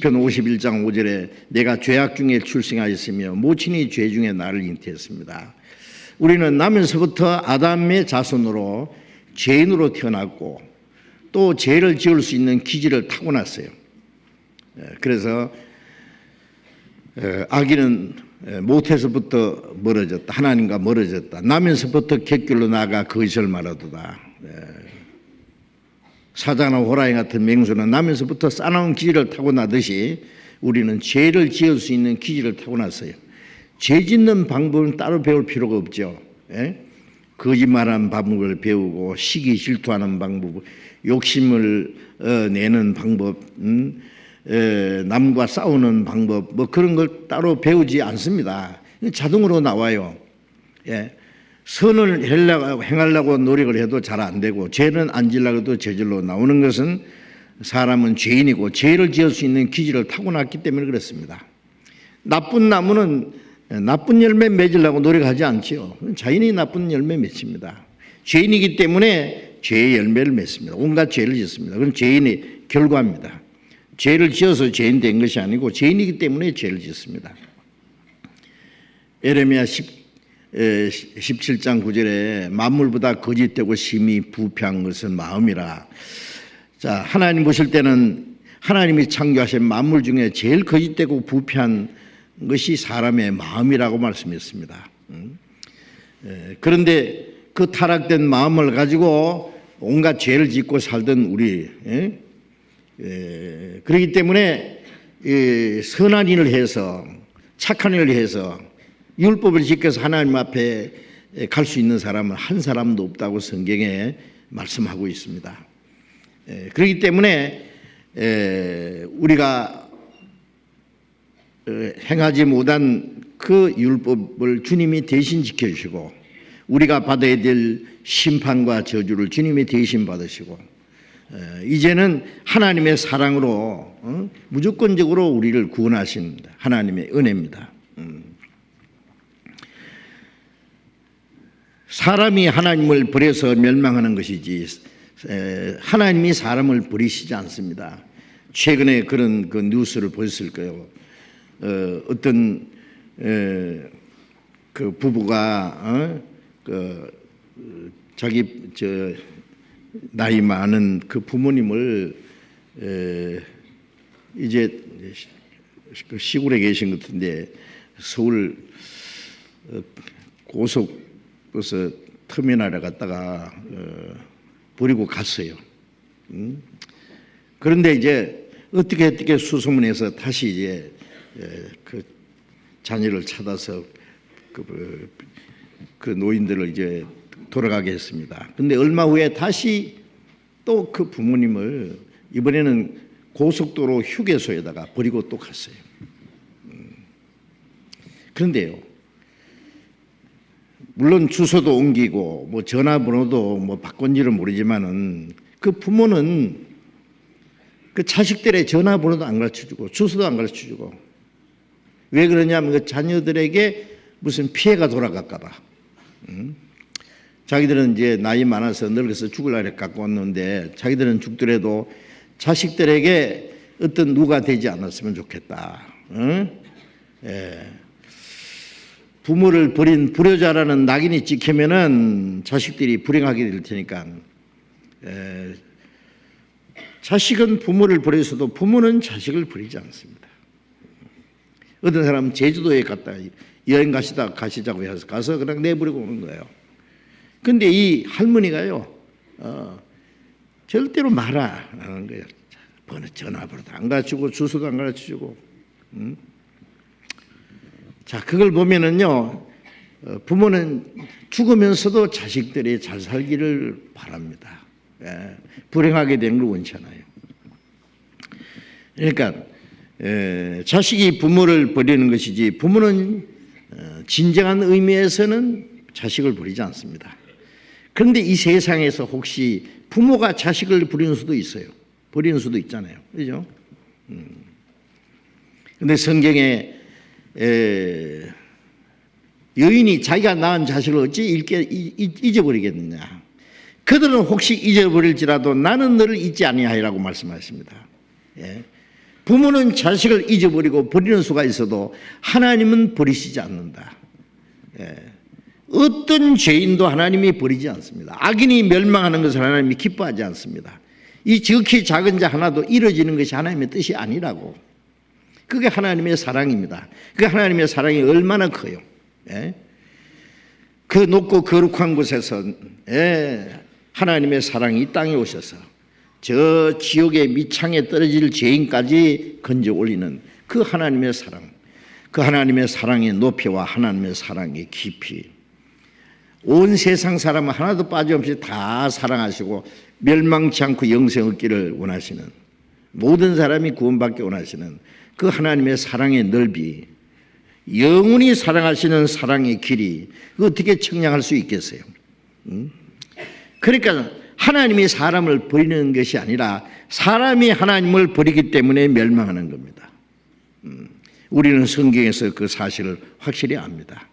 시편 51장 5절에 내가 죄악 중에 출생하였으며 모친이 죄 중에 나를 잉태했습니다. 우리는 나면서부터 아담의 자손으로 죄인으로 태어났고 또 죄를 지을 수 있는 기질을 타고났어요. 예, 그래서 에, 아기는 에, 못해서부터 멀어졌다. 하나님과 멀어졌다. 나면서부터 객길로 나가 거짓을 말하도다. 에, 사자나 호랑이 같은 맹수는 나면서부터 싸나운 기질을 타고나듯이 우리는 죄를 지을 수 있는 기질을 타고났어요. 죄 짓는 방법은 따로 배울 필요가 없죠. 예? 거짓말하는 방법을 배우고 시기 질투하는 방법, 욕심을 어, 내는 방법, 음? 에, 남과 싸우는 방법, 뭐 그런 걸 따로 배우지 않습니다. 자동으로 나와요. 예. 선을 행하려고, 행하려고 노력을 해도 잘 안 되고 죄는 안 지려고 해도 죄질로 나오는 것은 사람은 죄인이고 죄를 지을 수 있는 기질을 타고났기 때문에 그렇습니다. 나쁜 나무는 나쁜 열매 맺으려고 노력하지 않지요. 자연히 나쁜 열매 맺습니다. 죄인이기 때문에 죄의 열매를 맺습니다. 온갖 죄를 짓습니다. 그건 죄인의 결과입니다. 죄를 지어서 죄인 된 것이 아니고 죄인이기 때문에 죄를 짓습니다. 에레미야 10, 17장 9절에 만물보다 거짓되고 심히 부패한 것은 마음이라. 자, 하나님 보실 때는 하나님이 창조하신 만물 중에 제일 거짓되고 부패한 것이 사람의 마음이라고 말씀했습니다. 음? 그런데 그 타락된 마음을 가지고 온갖 죄를 짓고 살던 우리, 그렇기 때문에 선한 일을 해서 착한 일을 해서 율법을 지켜서 하나님 앞에 갈 수 있는 사람은 한 사람도 없다고 성경에 말씀하고 있습니다. 그렇기 때문에 우리가 어, 행하지 못한 그 율법을 주님이 대신 지켜주시고 우리가 받아야 될 심판과 저주를 주님이 대신 받으시고 이제는 하나님의 사랑으로 어, 무조건적으로 우리를 구원하신 하나님의 은혜입니다. 사람이 하나님을 버려서 멸망하는 것이지 하나님이 사람을 버리시지 않습니다. 최근에 그런 그 뉴스를 보셨을 거예요. 어, 어떤 에, 그 부부가 어? 그 자기 저 나이 많은 그 부모님을 에, 이제 그 시골에 계신 것 같은데 서울 어, 고속 버스 터미널에 갔다가 어, 버리고 갔어요. 음? 그런데 이제 어떻게 어떻게 수소문해서 다시 이제 그 자녀를 찾아서 그, 그 노인들을 이제 돌아가게 했습니다. 근데 얼마 후에 다시 또 그 부모님을 이번에는 고속도로 휴게소에다가 버리고 또 갔어요. 음. 그런데요, 물론 주소도 옮기고 뭐 전화번호도 뭐 바꾼지는 모르지만은 그 부모는 그 자식들의 전화번호도 안 가르쳐 주고 주소도 안 가르쳐 주고 왜 그러냐면 그 자녀들에게 무슨 피해가 돌아갈까봐. 음? 자기들은 이제 나이 많아서 늙어서 죽을 날에 갖고 왔는데 자기들은 죽더라도 자식들에게 어떤 누가 되지 않았으면 좋겠다. 응? 예. 부모를 버린 불효자라는 낙인이 찍히면은 자식들이 불행하게 될 테니까 예. 자식은 부모를 버려서도 부모는 자식을 버리지 않습니다. 어떤 사람은 제주도에 갔다 여행 가시다 가시자고 해서 가서 그냥 내버리고 오는 거예요. 근데 이 할머니가요, 어, 절대로 말아 하는 거예요. 번호 전화번호도 안 가르치고 주소도 안 가르치고. 음? 자, 그걸 보면은요, 어, 부모는 죽으면서도 자식들이 잘 살기를 바랍니다. 예, 불행하게 되는 걸 원치 않아요. 그러니까 에, 자식이 부모를 버리는 것이지 부모는 어, 진정한 의미에서는 자식을 버리지 않습니다. 그런데 이 세상에서 혹시 부모가 자식을 버리는 수도 있어요. 버리는 수도 있잖아요. 그죠? 음. 근데 성경에 에, 여인이 자기가 낳은 자식을 어찌 잃게, 잊어버리겠느냐. 그들은 혹시 잊어버릴지라도 나는 너를 잊지 아니하리라고 말씀하십니다. 예. 부모는 자식을 잊어버리고 버리는 수가 있어도 하나님은 버리시지 않는다. 예. 어떤 죄인도 하나님이 버리지 않습니다. 악인이 멸망하는 것을 하나님이 기뻐하지 않습니다. 이 지극히 작은 자 하나도 이루어지는 것이 하나님의 뜻이 아니라고. 그게 하나님의 사랑입니다. 그 하나님의 사랑이 얼마나 커요. 예? 그 높고 거룩한 곳에서 예, 하나님의 사랑이 이 땅에 오셔서 저 지옥의 밑창에 떨어질 죄인까지 건져 올리는 그 하나님의 사랑, 그 하나님의 사랑의 높이와 하나님의 사랑의 깊이, 온 세상 사람 하나도 빠짐없이 다 사랑하시고 멸망치 않고 영생 얻기를 원하시는 모든 사람이 구원받기 원하시는 그 하나님의 사랑의 넓이, 영원히 사랑하시는 사랑의 길이 그 어떻게 청량할 수 있겠어요? 음? 그러니까 하나님이 사람을 버리는 것이 아니라 사람이 하나님을 버리기 때문에 멸망하는 겁니다. 음, 우리는 성경에서 그 사실을 확실히 압니다.